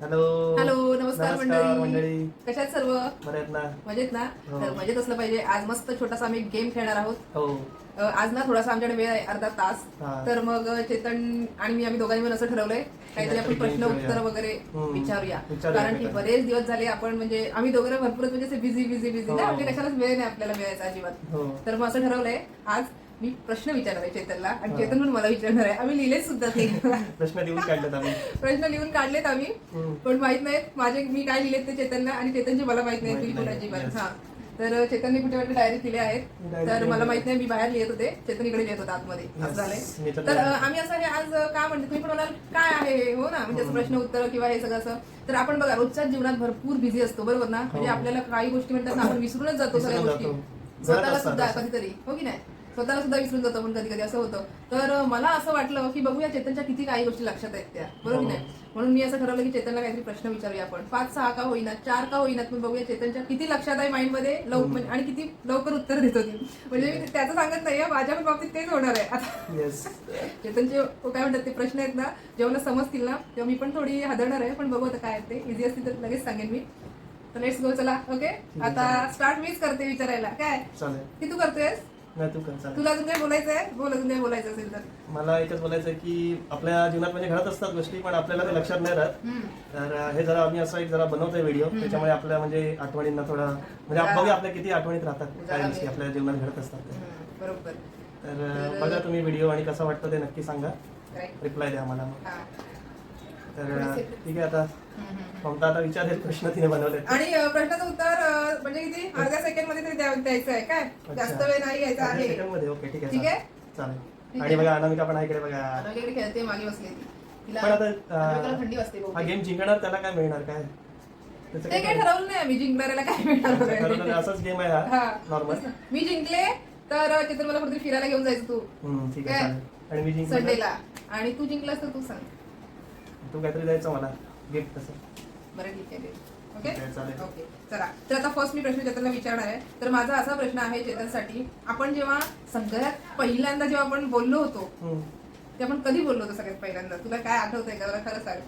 Hello. Hello नमस्कार मंडळी. मंडळी. कशा आहेत सर्व? आहेत ना. मजेत ना? हो. तर मजेत असलं पाहिजे. आज मस्त छोटासा आम्ही गेम खेळणार आहोत. हो. आज ना थोडासा आमच्याकडे वेळ आहे अर्धा तास. तर मग चेतन आणि मी आम्ही दोघांनी असं ठरवलंय. काहीतरी आपण प्रश्न उत्तर. वगैरे. विचारूया. कारण की. बरेच दिवस झाले आपण म्हणजे आम्ही दोघं भरपूर म्हणजे बिझी बिझी बिझी. ना. म्हणजे कशालाच वेळ नाही आपल्याला मिळायचा अजिबात. तर मग असं ठरवलंय आज मी प्रश्न विचारणार आहे चेतनला आणि हा. चेतन पण मला विचारणार आहे. आम्ही लिहिले सुद्धा ते. प्रश्न देऊन काढलेत आम्ही. प्रश्न लिहून काढलेत आम्ही. पण माहीत नाहीत माझे मी काय लिहिलेत ते चेतनला आणि चेतनचे मला माहीत नाही तुम्ही पण. Yes. हा. तर चेतनने कुठे कुठे डायरी दिले आहेत? तर मला. माहीत नाही मी बाहेर लिहित होते. चेतन इकडे लिहित होता आतमध्ये. असं. झालंय. तर आम्ही असं हे आज का म्हणते? तुम्ही पण म्हणाल काय आहे हे? हो ना? म्हणजे असं हम्म. प्रश्न उत्तर किंवा हे सगळं असं. तर आपण बघा रोजच्या जीवनात भरपूर बिझी असतो बरोबर ना? म्हणजे हो. आपल्याला काही गोष्टी म्हणतात ना आपण विसरूनच जातो सगळ्या गोष्टी. स्वतःला सुद्धा. कधीतरी. हो की नाही? स्वतःला सुद्धा विसरून जातो आपण कधी कधी असं होतं. तर मला असं वाटलं की बघूया चेतनच्या किती काही गोष्टी लक्षात आहेत त्या. बरोबर हो. नाही? म्हणून मी असं ठरवलं की चेतनला काहीतरी प्रश्न विचारूया आपण. पाच सहा का होईना चार का होईना पण बघूया चेतनच्या किती लक्षात आहे माइंडमध्ये लव हम्म. म्हणजे आणि किती लवकर उत्तर देतो ती. म्हणजे मी त्याचं सांगत नाहीये माझ्या पण बाबतीत तेच होणार आहे. आता चेतनचे काय म्हणतात ते प्रश्न आहेत ना जेव्हा समजतील ना तेव्हा मी पण थोडी हादरणार आहे पण बघू आता काय ते. इझी असतील तर लगेच सांगेन मी. तर लेट्स गो चला ओके आता. स्टार्ट मीच करते विचारायला. काय? की तू करतोयस? नाही तू कर चालेल तुला अजून काय बोलायचं आहे बोल अजून काय बोलायचं असेल तर मला एकच बोलायचं आहे की आपल्या जीवनात म्हणजे घडत असतात गोष्टी पण आपल्याला ते लक्षात नाही राहत हम्म. तर हे जरा आम्ही असं एक जरा बनवतोय व्हिडिओ. त्याच्यामुळे आपल्या म्हणजे आठवणींना थोडा म्हणजे आप- बघूया आपल्या किती आठवणीत राहतात काय गोष्टी. आपल्या जीवनात घडत असतात. हम्म, बरोबर तर बघा तुम्ही व्हिडिओ आणि कसं वाटतं ते नक्की सांगा. रिप्लाय द्या मला मग हा. तर ठीक आहे आता. ममता आता विचारेल प्रश्न तिने बनवले आणि प्रश्नाचं उत्तर म्हणजे किती? अर्ध्या सेकंडमध्ये तरी द्या- द्यायचं आहे काय? जास्त वेळ नाही घ्यायचा आहे. सेकंडमध्ये ओके ठीक आहे ठीक आहे? चालेल. आणि. बघा अनामिका पण इकडे बघा. खेळते मागे बसली पण आता थंडी वाजते हा. गेम जिंकणार त्याला काय मिळणार काय? ते काय काय? ठरवलं नाही आम्ही जिंकणाऱ्याला काय मिळणार. असाच गेम आहे हा. हा. नॉर्मल मी जिंकले तर चित्र मला कुठेतरी फिरायला घेऊन जायचं तू. ठीक आहे आणि मी जिंकलो संडेला आणि तू जिंकलास तर तू सांग. तू काहीतरी द्यायचं मला. गिफ्ट तसं. बरं ठीक आहे ओके चालेल. चला. तर आता फर्स्ट मी प्रश्न चेतनला विचारणार आहे तर माझा असा प्रश्न आहे चेतनसाठी आपण जेव्हा सगळ्यात पहिल्यांदा जेव्हा आपण बोललो होतो हम्म. ते आपण कधी बोललो होतो सगळ्यात पहिल्यांदा? तुला काय आठवतंय का? मला खरं सांग.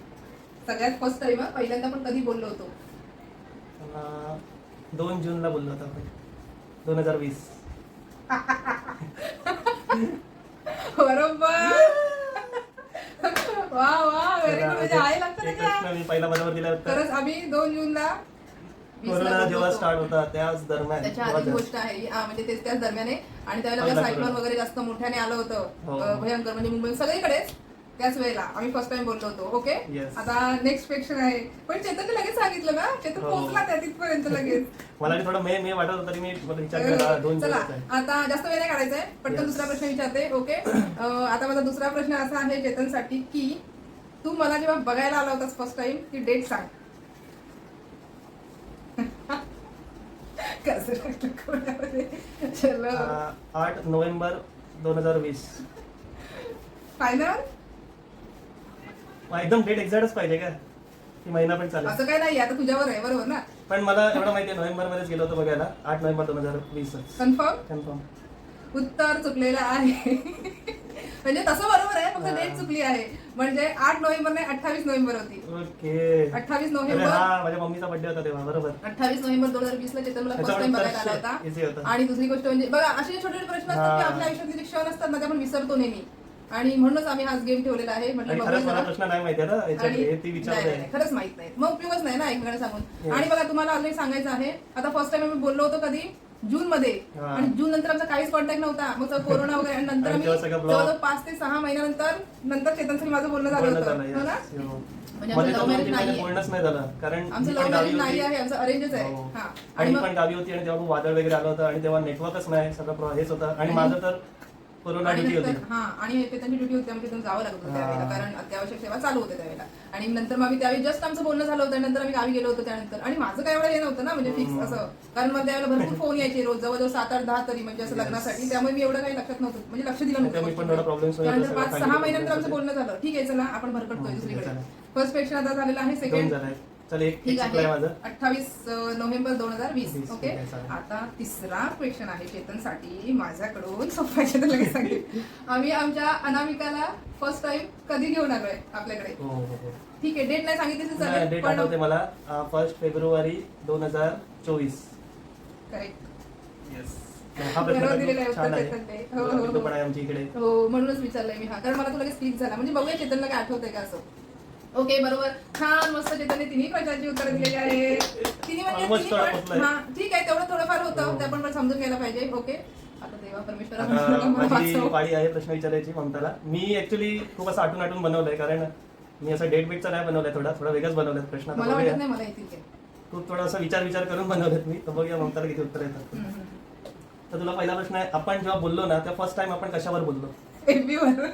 सगळ्यात फर्स्ट टाइम पहिल्यांदा आपण कधी बोललो होतो? मला दोन जूनला बोललो होतो आपण. दोन हजार वीस. बरोबर. वा वा व्हेरी गुड म्हणजे आहे मी पहिला दिला होता खरंच आम्ही दोन जूनला वीसला कोरोना जेव्हा होतो. स्टार्ट होता त्याच दरम्यान त्याच्या तेव्हा आधी गोष्ट आहे ही. म्हणजे तेच त्याच दरम्यान आहे आणि त्यावेळेला पहिला सायक्लोन कोरोना. वगैरे जास्त मोठ्याने आलं होतं हो. अं, भयंकर म्हणजे मुंबई सगळीकडेच त्याच वेळेला. आम्ही फर्स्ट टाइम बोललो होतो ओके Yes. आता नेक्स्ट क्वेश्चन आहे. पण चेतनने लगेच सांगितलं ना? चेतन हो. पोहोचला त्या तिथपर्यंत लगेच. मला थोडं मे मे वाटत होतं तरी मी मला विचार केला दोन चला आहे. आता जास्त वेळ नाही काढायचा आहे पटकन Yes. दुसरा प्रश्न विचारते ओके अं, आता माझा दुसरा प्रश्न असा आहे चेतनसाठी की तू मला जेव्हा बघायला आला होतास फर्स्ट टाइम ती डेट सांग. कसं कोणामध्ये? चलो. अं, आठ नोव्हेंबर दोन हजार वीस. फायनल एकदम डेट एक्झॅक्टच पाहिजे का? की महिना पण चालेल. असं काही नाही आता तुझ्यावर आहे बरोबर ना? पण मला एवढं माहिती आहे नोव्हेंबर मध्येच गेलो होतो बघायला आठ नोव्हेंबर दोन हजार वीस कन्फर्म कन्फर्म उत्तर चुकलेलं आहे. म्हणजे तसं बरोबर आहे फक्त. डेट चुकली आहे. म्हणजे आठ नोव्हेंबर नाही अठ्ठावीस नोव्हेंबर होती. ओके. अठ्ठावीस नोव्हेंबर? हा माझ्या मम्मीचा बर्थडे होता तेव्हा बरोबर. अठ्ठावीस नोव्हेंबर दोन हजार वीस ला फर्स्ट टाइम बघायला आला होता. इझी होतं. आणि दुसरी गोष्ट म्हणजे बघा असे छोटे छोटे प्रश्न असतात की. आपल्या आयुष्यातले जे क्षण असतात ना ते आपण विसरतो नेहमी. आणि म्हणूनच आम्ही हाच गेम ठेवलेला आहे आणि बघूया खरंच मला जरा. प्रश्न नाही माहिती आहे याच्यात हे ती विचारते नाही, खरंच माहीत नाही मग उपयोगच नाही ना एकमेकांना सांगून Yes. आणि बघा तुम्हाला ऑलरेडी सांगायचं आहे आता फर्स्ट टाइम आम्ही बोललो होतो कधी जून मध्ये हा. आणि जून नंतर आमचा काहीच कॉन्टॅक्ट नव्हता मग कोरोना वगैरे आणि नंतर आणि आम्ही तेव्हा सगळं block. जवळजवळ पाच ते सहा महिन्यानंतर नंतर चेतनसाठी माझं बोलणं झालं बोलणं होतं झालं हो ना हो. म्हणजे मध्ये आमचं तर लव्ह दोन मॅरेज तीन महिने नाहीये बोलणंच नाही झालं कारण आमचं मी लव्ह पण मॅरेज गावी नाही होती. आहे आमचं अरेंजच आहे हो. हा आणि आणि मी मग पण गावी होती आणि तेव्हा खूप वादळ वगैरे आलं होतं आणि तेव्हा नेटवर्कच नाही सगळं प्रो- हेच होतं आणि- माझं तर कोरोना आणि ड्युटी होती नंतर- हा आणि चेतनची ड्युटी होती आम्ही तिथून जावं लागत होतं त्यावेळेला. कारण अत्यावश्यक सेवा चालू होते त्यावेळेला. आणि नंतर मग आम्ही त्यावेळी जस्ट आमचं बोलणं झालं होतं नंतर आम्ही गावी गेलो होतो त्यानंतर. आणि माझं काय एवढं हे नव्हतं ना म्हणजे फिक्स. असं कारण मला त्यावेळेला भरपूर फोन यायचे रोज जवळजवळ सात आठ दहा तरी म्हणजे असं. लग्नासाठी. त्यामुळे मी एवढं काही लक्षात नव्हतं म्हणजे लक्ष दिलं त्यामुळे पण नव्हतं त्यानंतर सगळं पाच सहा family महिन्यानंतर आमचं बोलणं झालं. ठीक आहे चला आपण भरकटतोय दुसरीकडे. फर्स्टपेक्षा आता झालेला आहे दोन सेकंड झाले. चल एक ठीक आहे. माझं. अठ्ठावीस नोव्हेंबर दोन हजार वीस ओके. आता तिसरा क्वेश्चन आहे चेतनसाठी. माझ्याकडून तर लगेच सांगेल. आम्ही आमच्या अनामिकाला फर्स्ट टाइम कधी घेऊन आलोय आपल्याकडे? हो हो हो. ठीक आहे डेट नाही सांगितली डेट पण आठवते मला. फर्स्ट फेब्रुवारी दोन हजार चोवीस. करेक्ट हो म्हणूनच विचारलंय मी हा. कारण मला तो लगेच क्लिक झाला. म्हणजे बघूया चेतनला काय आठवतंय का असं. ओके बरोबर छान मस्त चेतनने तिन्ही प्रश्नांची उत्तरं दिलेली आहे तिन्ही म्हणजे Almost तिन्ही थोडं पण- पोचलंय. हा ठीक आहे तेवढं थोडंफार होतं हो. ते आपण पण समजून घ्यायला पाहिजे ओके आता देवा परमेश्वरा आता मला माझी वाचव. पाळी आहे प्रश्न विचारायची ममताला मी ऍक्च्युली खूप असं आटून आटून बनवलंय कारण मी असं डेट बीटचा नाही बनवलाय थोडा थोडा वेगळाच बनवलाय प्रश्न आता मला बघूया. वाटत नाही मला येतील ते खूप थोडा असा विचार विचार करून बनवलेत मी तर बघूया ममताला किती उत्तर येतात हम्म, हम्म. तर तुला पहिला प्रश्न आहे आपण जेव्हा बोललो ना त्या फर्स्ट टाइम आपण कशावर बोललो FB वर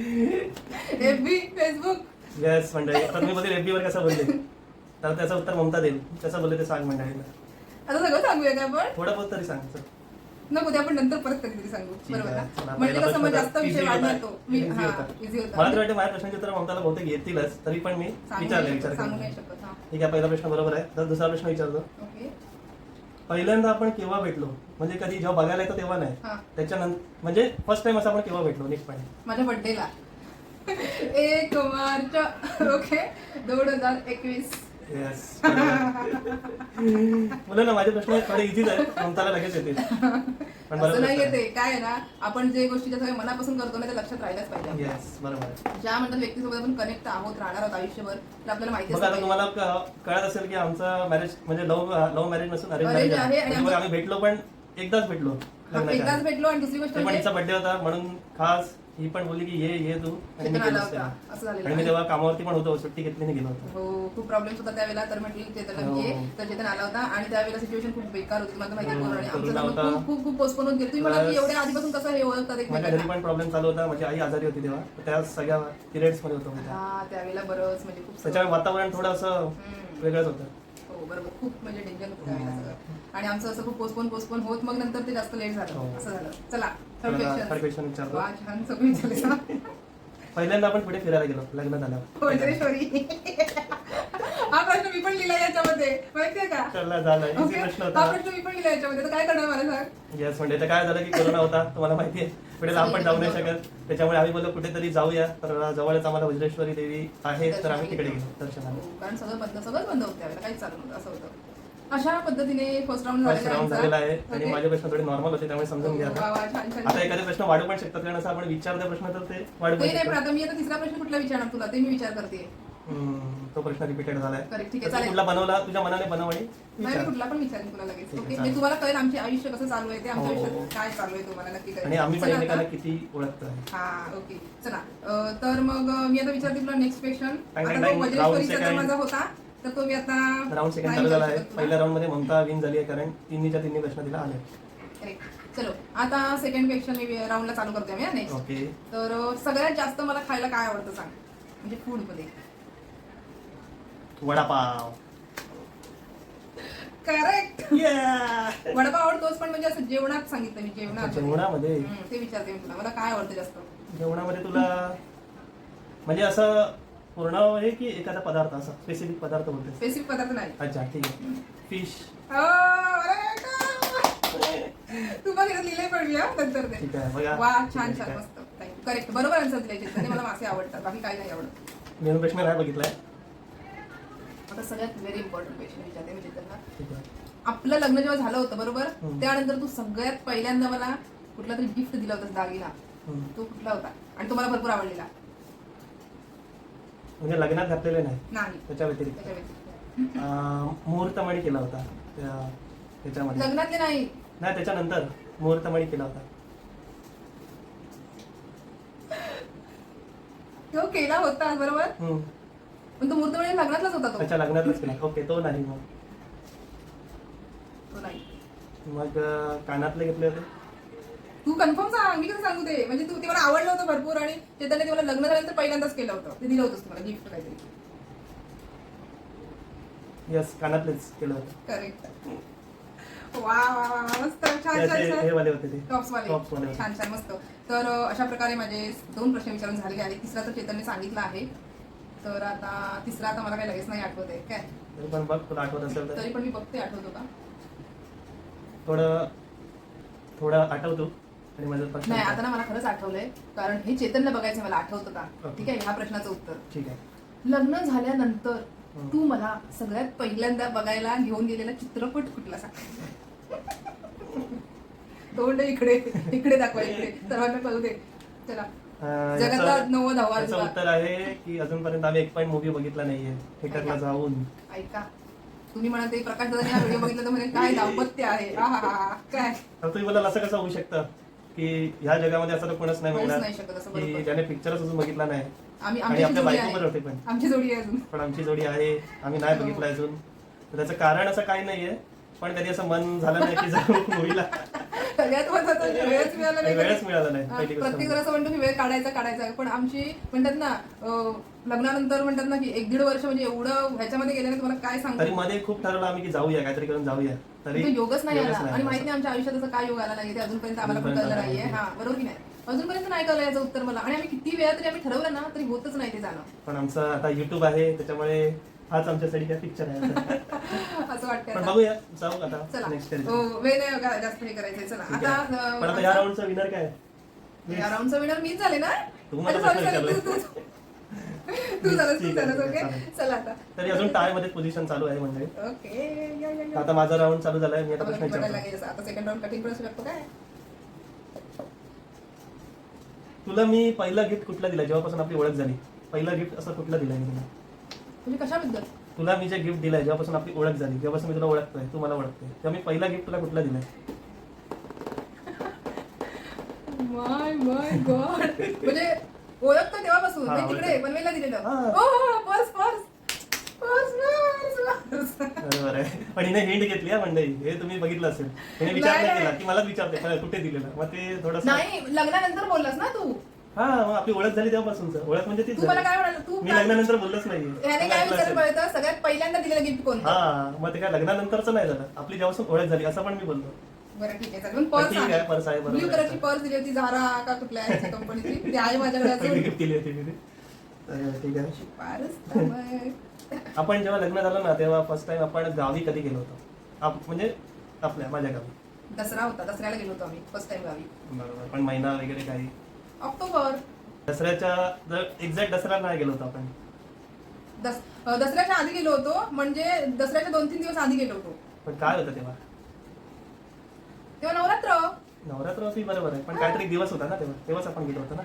FB फेसबुक. येस मंडळी आता तुम्ही बोलतील FB वर कसं बोलले? तर त्याचं उत्तर ममता देईल. कसं बोलले ते सांग मंडळीला आता सगळं सांगूया का आपण? थोडं बहुत तरी सांग चल. नको ते आपण नंतर परत कधीतरी सांगू. ठीक बरोबर आहे. ना? चला, म्हणजे पहिला कसं मग प्रश्न जास्त विषय होता. तो. मी Easy हा होता. इझी होता. मला तर वाटतं माझ्या प्रश्नांची उत्तर ममताला बहुतेक येतीलच तरी पण मी सांगू विचारले नाही विचार शकत- सांगू. नाही शकत हा. ठीक आहे पहिला प्रश्न बरोबर आहे. तर दुसरा प्रश्न विचारतो. ओके. पहिल्यांदा आपण केव्हा भेटलो? म्हणजे कधी जेव्हा बघायला येतो तेव्हा नाही. हा. त्याच्यानंतर म्हणजे फर्स्ट टाइम असं आपण केव्हा भेटलो? नीटपणे माझ्या बर्थडेला एक मार्च ओके दोन हजार एकवीस. येस मुलं ना माझे प्रश्न थोडे इझीच आहेत ममताला लगेच येतील पण असं नाही येते काय आहे ना आपण जे गोष्टी सगळ्या मनापासून करतो ना ते लक्षात राहिल्याच पाहिजे. येस बरोबर. ज्या म्हणतात व्यक्तीसोबत आपण कनेक्ट आहोत राहणार आहोत आयुष्यभर तर आपल्याला माहिती बघा आता असतं तुम्हाला क- कळत असेल की आमचं मॅरेज म्हणजे लव्ह लव्ह मॅरेज नसून अरेंज Arrange मॅरेज आहे आणि आमचं- आम्ही भेटलो पण एकदाच भेटलो लग्नाच्या एकदाच आधी. भेटलो आणि दुसरी गोष्ट ते पण म्हणजे बर्थडे होता म्हणून खास ही पण बोलली की ये ये तू. आणि मी आला होता? तेव्हा. असं आणि मी झालेलं तेव्हा कामावरती पण होतो सुट्टी घेतली नाही गेलो होतो. हो खूप प्रॉब्लेम्स होता त्यावेळेला तर म्हटली चेतन हो. ये तर चेतन आला होता आणि त्यावेळेला सिच्युएशन खूप बेकार होती. मला माहिती हो, कोरोना आणि आमचं कोरोना लग्न होता. खूप खूप खूप पोस्टपोन होत गेलं. तुम्ही मला की Plus- एवढ्या आधीपासून कसं हे ओळखतात माझ्या घरी एकमेकांना पण प्रॉब्लेम चालू होता. माझी आई आजारी होती तेव्हा. तर त्या सगळ्या पिरियड्समध्ये होतो मी त्या. हा त्यावेळेला बरंच म्हणजे खूप त्याच्यामुळे वातावरण थोडं असं हम्म. वेगळंच होतं. हो बरोबर. खूप म्हणजे डेंजर होतं त्यावेळेला सगळं. आणि आमचं असं खूप पोस्टपोन पोस्टपोन होत मग नंतर ते जास्त लेट झालं. हो. असं झालं. चला. थर्ड क्वेश्चन विचारतो. सगळं पहिल्यांदा आपण कुठे फिरायला गेलो लग्न झाल्यावर हा प्रश्न मी पण लिहिला याच्यामध्ये. माहितीये का? चला झालं. इझी ओके प्रश्न हा होता प्रश्न मी पण लिहिला याच्यामध्ये. तर काय करणार मला सांग येस म्हणजे तर काय झालं की कोरोना होता. तुम्हाला माहिती आहे कुठे लांब पण जाऊ नाही शकत. त्याच्यामुळे आम्ही बोललो कुठेतरी जाऊया. तर जवळच आम्हाला वज्रेश्वरी देवी आहे तर आम्ही तिकडे गेलो. दर्शनाला. हो, कारण सगळं बंद सगळंच बंद होतं त्यावेळेला. काहीच चालू असं होतं. अशा पद्धतीने फर्स्ट राऊंड फर्स्ट झालेला राऊंड आहे झालेला आमचा. आहे आणि. माझे प्रश्न थोडे नॉर्मल होते त्यामुळे समजून घ्या वा, आता एखादे प्रश्न वाढू पण शकतात कारण असं आपण विचारते प्रश्न तर ते वाढू पण नाही शकतात. आता मी आता तिसरा प्रश्न कुठला विचारणार तुला? ते मी विचार करते. हम्म, तो प्रश्न रिपीटेड झालाय. करेक्ट ठीक तर आहे तू चालेल. कुठला बनवला? तुझ्या मनाने बनव आणि नाही मी विचार. कुठला पण विचारेन तुला लगेच. ठीक आहे, ओके चालेल. म्हणजे तुम्हाला कळेल आमचे आयुष्य कसं चालू आहे ते आमच्या हो. आयुष्यात काय चालू आहे तुम्हाला नक्की कळेल. आणि आम्ही पण. एकमेकांना किती ओळखतोय हा ओके चला. अं, तर मग अं, मी आता विचारते तुला नेक्स्ट क्वेश्चन आता. वज्रेश्वरीचा second. माझा होता तर तो मी आता राऊंड सेकंड चालू झाला आहे. पहिल्या राऊंडमध्ये ममता विन झाली आहे कारण तिन्हीच्या तिन्ही प्रश्न तिला आले. चलो आता सेकंड मी राऊंडला चालू करते मी नेक्स्ट ओके तर सगळ्यात जास्त मला खायला काय आवडतं सांग? म्हणजे फूडमध्ये वडापाव करेक्ट! वडापाव आवडतोच पण म्हणजे असं जेवणात सांगितलं मी जेवणात. जेवणामध्ये? हम्म, ते विचारते मी तुला. मला काय आवडतं जास्त? जेवणामध्ये तुला म्हणजे असं पूर्ण आहे की एखादा पदार्थ असा स्पेसिफिक पदार्थ बोलते स्पेसिफिक पदार्थ नाही. अच्छा ठीक आहे. फिश अरे का? तू बघ इथं लिहिलंय हा, नंतर ते ठीक आहे बघा. वा छान छान आहे. मस्त. करेक्ट बरोबर आन्सर दिले चित्राने मला मासे आवडतात. बाकी काही नाही आवडत. मेनू प्रश्न नाही बघितलाय? आता सगळ्यात व्हेरी इम्पॉर्टंट क्वेश्चन विचारते मी चित्रांना ठीक आहे. आपलं लग्न जेव्हा झालं होतं बरोबर? हम्म. त्यानंतर तू सगळ्यात पहिल्यांदा मला कुठला तरी गिफ्ट दिला होता दागिना. हम्म. तो कुठला होता? आणि तो मला भरपूर आवडलेला. म्हणजे लग्नात घातलेले नाही. नाही. त्याच्या व्यतिरिक्त. त्याच्या व्यतिरिक्त. अं, मुहूर्तमणी केला होता. त्या त्याच्यामध्ये. लग्नातले नाही. नाही त्याच्यानंतर मुहूर्तमणी केला होता. तो केला होता बरोबर? हम्म. पण तो मुहूर्त म्हणजे लग्नातलाच होता तो. त्याच्या लग्नातच केला. ओके तो नाही मग. तो नाही. मग अं, कानातले घेतले होते? तू कन्फर्म सांग मी कसं सांगू ते? म्हणजे तू ते मला आवडलं होतं भरपूर आणि चेतनने ते मला लग्न झाल्यानंतर पहिल्यांदाच केलं होतं. ते दिलं होतंस तुम्हाला गिफ्ट काहीतरी. यस कानातलेच केलं होतं. करेक्ट वा वा वा वा, मस्त. छान छान हे छान. वाले होते ते. टॉप्स वाले. टॉप्स वाले होते. छान छान मस्त. तर अं, अशा प्रकारे माझे दोन प्रश्न विचारून झालेले आहेत तिसरा तर चेतनने सांगितलं आहे. तर आता तिसरा आता मला काही लगेच नाही आठवत आहे. काय? तरी पण बघ तुला आठवत असेल तर. तरी पण मी बघते आठवतो का? थोडं थोडं आठवतो. आणि माझं प्रश्न नाही आता ना मला खरंच आठवलंय कारण हे चेतनला बघायचं मला आठवतं का. ठीक आहे ह्या प्रश्नाचं उत्तर. ठीक आहे. लग्न झाल्यानंतर हं. तू मला सगळ्यात पहिल्यांदा बघायला घेऊन गेलेला चित्रपट कुठला सांग? तोंड इकडे इकडे दाखवा इकडे. सर्वांना कळू दे. चला. जगातला नव्वद उत्तर आहे की अजूनपर्यंत आम्ही एक पण मूवी बघितला नाहीये. थिएटरला जाऊन. ऐका. तुम्ही म्हणा ते प्रकाश दादा हा व्हिडिओ बघितला तर म्हणे काय दाम्पत्य आहे? आहाहा, काय? तर तुम्ही बोलाल असं कसं होऊ शकतं? की ह्या जगामध्ये असं तर कोणच नाही शकत असं की ज्याने पिक्चरच अजून बघितला नाही. आम्ही आणि आमची आपल्या जोडी पण होते आहे पण. आमची जोडी आहे अजून. पण आमची जोडी आहे. आम्ही नाही हो. बघितलं अजून. तर त्याचं कारण असं काही नाहीये. पण कधी असं मन झालं नाही की जाऊ मूवीला सगळ्यात महत्वाचं म्हणजे वेळच मिळाला नाही वेळच मिळाला नाही. पहिली गोष्ट प्रत्येक असं म्हणतो की वेळ काढायचा काढायचा. पण आमची म्हणतात ना अं, लग्नानंतर म्हणतात ना की एक दीड वर्ष म्हणजे एवढं ह्याच्यामध्ये गेलं ना तुम्हाला काय तरी सांगतो मध्ये खूप ठरवलं आम्ही की जाऊया काहीतरी करून जाऊया. तरी तो योगच नाही आला. आणि. माहिती नाही आमच्या आयुष्यात असं काय योग आला नाही ते अजूनपर्यंत आम्हाला पण कळलं नाहीये. नाही. हा बरोबर की नाही? अजूनपर्यंत नाही कळलं याचं उत्तर मला. आणि आम्ही किती वेळा तरी आम्ही ठरवलं ना तरी होतच नाही ते जाणं. पण आमचं आता युट्यूब आहे त्याच्यामुळे हाच आमच्यासाठी काय पिक्चर आहे. असं. वाटतं पण. बघूया जाऊ आता चला. नेक्स्ट हो, वेळ नाही बघा, जास्त हे करायचंय. चला. ठीक आता आहे. अं, पण आता या राऊंडचा विनर काय? या राऊंडचा विनर मीच झाले ना? तू मला अच्छा, प्रश्न sorry, sorry, विचारलाय. तू- तू- तू. झालास तू ठीक आहे, झालास ठीक ओके आहे, चालेल. चला आता. तरी अजून टायमध्ये पोझिशन चालू आहे म्हणजे ओके या, या, या. आता माझा राऊंड चालू झालाय मी आता प्रश्न बघायला विचारतो. लागेल आता सेकंड राऊंड कठीण प्रश्न काय? तुला मी पहिला गिफ्ट कुठला दिला? जेव्हापासून आपली ओळख झाली. पहिला गिफ्ट असं कुठलं दिलंय मी तुला? म्हणजे कशाबद्दल तुला मी जे गिफ्ट दिलंय जेव्हापासून आपली ओळख झाली जेव्हापासून मी तुला ओळखतोय तू मला ओळखतोय. तेव्हा मी पहिला गिफ्ट तुला कुठला दिलाय? माय माय गॉड म्हणजे ओळखतो तेव्हापासून हा, मी तिकडे ओळखतो. पनवेलला दिलेलं. हा. हो हो पर्स पर्स पर्स पर्स बरोबर आहे पण हिने हिंट घेतली हा मंडळी हे तुम्ही बघितलं असेल. हिने विचार नाही, नाही केला. की मलाच विचारते "पण कुठे दिलेलं? मग ते थोडस नाही लग्नानंतर बोललास ना तू. हा मग आपली ओळख झाली तेव्हापासूनच ओळख म्हणजे तीच तू मला झाली. काय म्हणाल? तू मी काय- लग्नानंतर बोललोच काय विचार. पळतं सगळ्यात पहिल्यांदा दिलेलं गिफ्ट कोणतं? हा मग ते काय लग्नानंतरच नाही झालं. आपली जेव्हापासून ओळख झाली असं पण मी बोललो. बरं ठीक आहे. चालेल पर्स ठीक आहे, पर्स आहे, बरोबर ब्ल्यू आहे. कलरची पर्स दिली होती झारा का कुठल्या ह्याच्या कंपनीची ती आहे माझ्याकडे पहिली अजून. गिफ्ट दिली होती मी ती. तर ठीक आहे. पारस त्यामुळे- आपण जेव्हा लग्न झालं ना तेव्हा फर्स्ट टाइम आपण गावी कधी गेलो होतो? आप- म्हणजे आपल्या माझ्या गावी. दसरा होता दसऱ्याला गेलो होतो आम्ही फर्स्ट टाइम गावी. बरोबर पण महिना वगैरे काही. ऑक्टोबर. दसऱ्याच्या एक्झॅक्ट दसऱ्याला नाही गेलो होतो आपण. दस अं, दसऱ्याच्या आधी गेलो होतो म्हणजे दसऱ्याच्या दोन तीन दिवस आधी गेलो होतो. पण काय होतं तेव्हा? तेव्हा नवरात्र. नवरात्र होती बरोबर आहे. पण काहीतरी दिवस होता ना तेव्हा. तेव्हाच आपण गेलो होतो ना?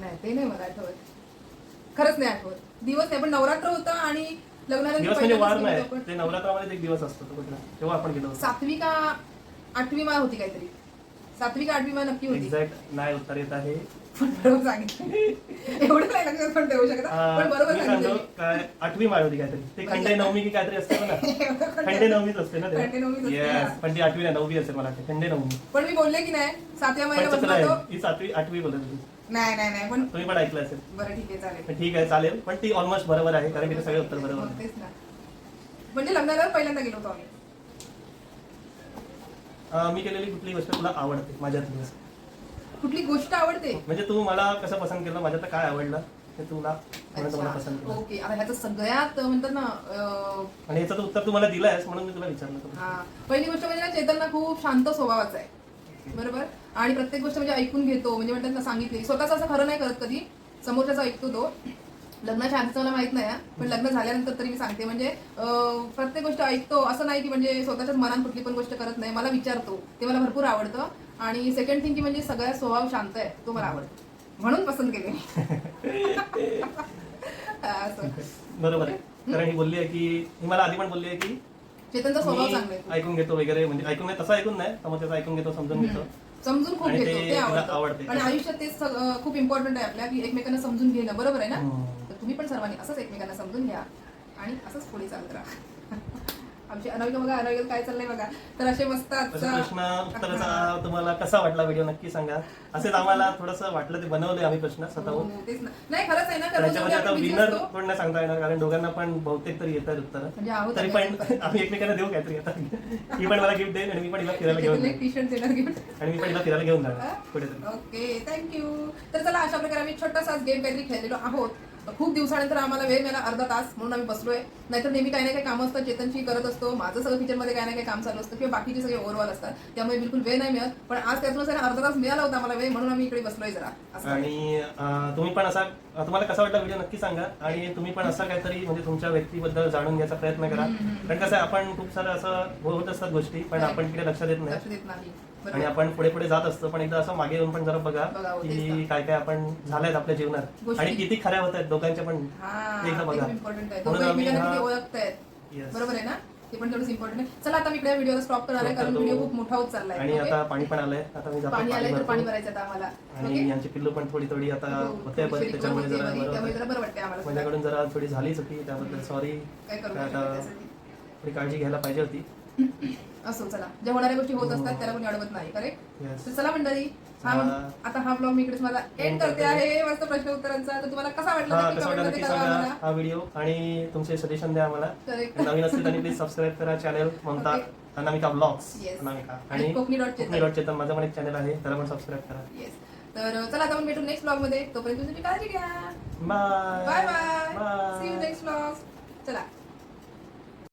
नाही ते नाही मला आठवत. खरंच नाही आठवत. दिवस नाही पण नवरात्र होतं आणि दिवस म्हणजे वार नाही. ते नवरात्रामध्ये एक दिवस असतो तो कुठला. तेव्हा आपण गेलो होतो. सातवी का आठवी माळ होती काहीतरी. सातवी का आठवी माळ नक्की होती. एक्झॅक्ट नाही उत्तर येत आहे. पण बरोबर सांगितलं. एवढं नाही लक्षात पण ठेवू शकत. अं, पण बरोबर मी सांगतो सांगितलं काय आठवी माळ होती काहीतरी. ते खंडे नवमी की काहीतरी असतं ना. खंडे नवमीच असते ना खंडे नवमीच असते, Yes, हा. पण ती आठवी नाही नववी असेल मला वाटतं. खंडे नवमी. पण मी बोलले की नाही सातव्या पण महिन्यापासून तो. ही सातवी आठवी बोलत होती. नाही नाही नाही पण तुम्ही पण ऐकलं असेल. बरं ठीक आहे चालेल. पण ठीक आहे चालेल. पण ती ऑलमोस्ट बरोबर आहे कारण की ते सगळे उत्तर बरोबर मग आहे. तेच ना. म्हणजे लग्नाला पहिल्यांदा गेलो होतो आम्ही. अं, मी केलेली कुठली गोष्ट तुला आवडते माझ्यातली कुठली गोष्ट आवडते? म्हणजे तू मला कसं पसंत केलं माझ्यात काय आवडलं ते तुला म्हणून तुम्हाला पसंत अच्छा केलं? ओके. आता ह्याचं सगळ्यात म्हणतात ना अं, आणि याचं तर उत्तर तू मला दिलंयस म्हणून मी तुला विचारलं. हा. पहिली गोष्ट म्हणजे ना चेतन ना खूप शांत स्वभावाचा आहे. बरोबर? आणि प्रत्येक गोष्ट म्हणजे ऐकून घेतो. म्हणजे म्हणतात ना सांगितली स्वतःच असं खरं नाही करत कधी. समोरच्याचं ऐकतो तो. लग्नाच्या आधीचं मला माहीत नाही. पण लग्न झाल्यानंतर तरी मी सांगते. म्हणजे अं, प्रत्येक गोष्ट ऐकतो. असं नाही की म्हणजे स्वतःच्याच मनात कुठली पण गोष्ट करत नाही. मला विचारतो. ते मला भरपूर आवडतं. आणि सेकंड थिंग की म्हणजे सगळ्या स्वभाव शांत आहे. तो मला आवडतो. म्हणून पसंत केले. हा, असं. बरोबर आहे. कारण ही बोलली आहे की ही मला आधी पण बोलली आहे की चेतनचा स्वभाव मी चांगला आहे ऐकून घेतो वगैरे. म्हणजे ऐकून नाही तसं ऐकून नाही. समोरच्याचं ऐकून घेतो समजून घेतो. समजून खूप आणि घेतो. ते ते आवडतं. आवडते. आणि आयुष्यात सग- अं, खूप इम्पॉर्टंट आहे आपल्या की एकमेकांना समजून घेणं. बरोबर आहे ना? हम्म. तुम्ही पण सर्वांनी असंच एकमेकांना समजून घ्या आणि असंच पुढे चालत राहा. आमची अनामिका बघा अनामिका काय चाललंय बघा. तर असे मस्त प्रश्न उत्तराचा तुम्हाला कसा वाटला व्हिडिओ नक्की सांगा. असेच आम्हाला थोडस वाटलं ते बनवले आम्ही प्रश्न स्वतःहून. हो, तेच ना. नाही खरंच आहे ना कारण त्याच्यामध्ये आता आपण busy विनर असतो. पण नाही सांगता येणार कारण दोघांना पण बहुतेक तरी येतात उत्तर. म्हणजे आहोत तरी पण आम्ही एकमेकांना देऊ काहीतरी आता. ही पण मला गिफ्ट देईल आणि मी पण हिला फिरायला घेऊन टी शर्ट देणार गिफ्ट आणि मी पण हिला फिरायला घेऊन जाणार कुठेतरी. ओके थँक्यू तर चला अशा प्रकारे आम्ही छोटासा गेम काहीतरी खेळलेलो आहोत. खूप दिवसानंतर आम्हाला वेळ मिळाला अर्धा तास म्हणून आम्ही बसलोय. नाहीतर नेहमी काही ना काही काम असतं चेतनची करत असतो. माझं सगळं किचनमध्ये काही ना काही काम चालू असतं किंवा बाकीचे सगळे ओव्हरऑल असतात. त्यामुळे बिलकुल वेळ नाही मिळत. पण आज त्यातूनच आहे ना अर्धा तास मिळाला होता आम्हाला वेळ म्हणून आम्ही इकडे बसलोय जरा. असं आणि अं, तुम्ही पण असा तुम्हाला कसा वाटला व्हिडिओ नक्की सांगा. आणि तुम्ही पण असा काहीतरी म्हणजे तुमच्या व्यक्तीबद्दल जाणून घ्यायचा प्रयत्न करा. कारण कसं आहे आपण खूप सारं असं होत असतात गोष्टी पण. आपण तिकडे लक्ष देत नाही. लक्ष देत नाही. आणि आपण पुढे पुढे जात असतो पण एकदा असं मागे येऊन पण जरा बघा की. काय काय आपण झाल्यात आपल्या जीवनात. आणि किती खऱ्या होत आहेत दोघांच्या पण एकदा बघा म्हणून आम्ही. बरोबर आहे ना ते पण इम्पॉर्टंट आहे चला आता मी इकडे व्हिडिओला स्टॉप करणार आहे कारण. व्हिडिओ खूप मोठा होत चाललाय आणि? आता पाणी पण आलंय आता मी जातो पाणी आलंय तर. पाणी भरायचं आता आम्हाला आणि? यांची पिल्लू पण थोडी थोडी आता हो, होते बरी त्याच्यामुळे जरा बरी, त्यामुळे होतंय. जरा बरं वाटतंय आम्हाला माझ्याकडून जरा थोडी झाली चुकी त्याबद्दल सॉरी काय करू आता? थोडी काळजी घ्यायला पाहिजे होती असो चला. ज्या होणाऱ्या गोष्टी होत असतात त्याला कोणी अडवत नाही. करेक्ट. तर चला मंडळी हा. आता हा ब्लॉग मी इकडेच माझा एंड करते. आहे. मस्त प्रश्न उत्तरांचा. तर तुम्हाला कसा वाटला हा नक्की वाटलं मध्ये आम्हाला. हा व्हिडिओ आणि तुमचे सजेशन द्या आम्हाला. Correct. नवीन असतील त्यांनी प्लीज सबस्क्राईब करा channel Mamata Anamika blogs Yes. Anamika. आणि आणि कोकणी डॉट कोकणी डॉट चेतन माझं पण एक चॅनल आहे. त्याला पण सबस्क्राईब करा. येस तर चला आता आपण भेटू नेक्स्ट ब्लॉगमध्ये. तोपर्यंत तुम्ही काळजी घ्या. Bye bye bye see you next blog चला.